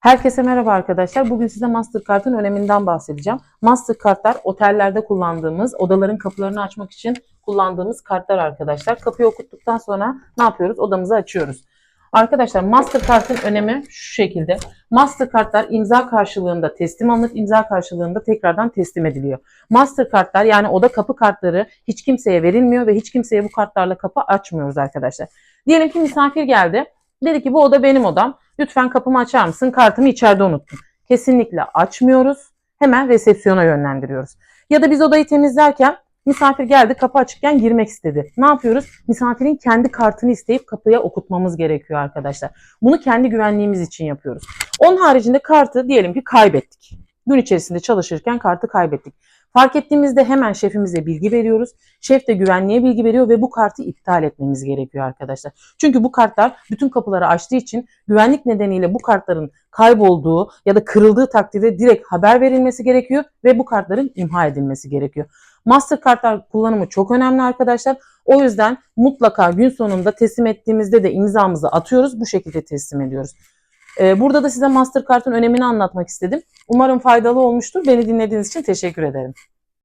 Herkese merhaba arkadaşlar. Bugün size Mastercard'ın öneminden bahsedeceğim. Mastercard'lar otellerde kullandığımız, odaların kapılarını açmak için kullandığımız kartlar arkadaşlar. Kapıyı okuttuktan sonra ne yapıyoruz? Odamızı açıyoruz. Arkadaşlar Mastercard'ın önemi şu şekilde. Mastercard'lar imza karşılığında teslim alınıp imza karşılığında tekrardan teslim ediliyor. Mastercard'lar yani oda kapı kartları hiç kimseye verilmiyor ve hiç kimseye bu kartlarla kapı açmıyoruz arkadaşlar. Diyelim ki misafir geldi. Dedi ki bu oda benim odam. Lütfen kapımı açar mısın? Kartımı içeride unuttum. Kesinlikle açmıyoruz. Hemen resepsiyona yönlendiriyoruz. Ya da biz odayı temizlerken misafir geldi kapı açıkken girmek istedi. Ne yapıyoruz? Misafirin kendi kartını isteyip kapıya okutmamız gerekiyor arkadaşlar. Bunu kendi güvenliğimiz için yapıyoruz. Onun haricinde kartı diyelim ki kaybettik. Gün içerisinde çalışırken kartı kaybettik. Fark ettiğimizde hemen şefimize bilgi veriyoruz. Şef de güvenliğe bilgi veriyor ve bu kartı iptal etmemiz gerekiyor arkadaşlar. Çünkü bu kartlar bütün kapıları açtığı için güvenlik nedeniyle bu kartların kaybolduğu ya da kırıldığı takdirde direkt haber verilmesi gerekiyor ve bu kartların imha edilmesi gerekiyor. Mastercard'lar kullanımı çok önemli arkadaşlar. O yüzden mutlaka gün sonunda teslim ettiğimizde de imzamızı atıyoruz. Bu şekilde teslim ediyoruz. Ee, Burada da size Mastercard'ın önemini anlatmak istedim. Umarım faydalı olmuştur. Beni dinlediğiniz için teşekkür ederim.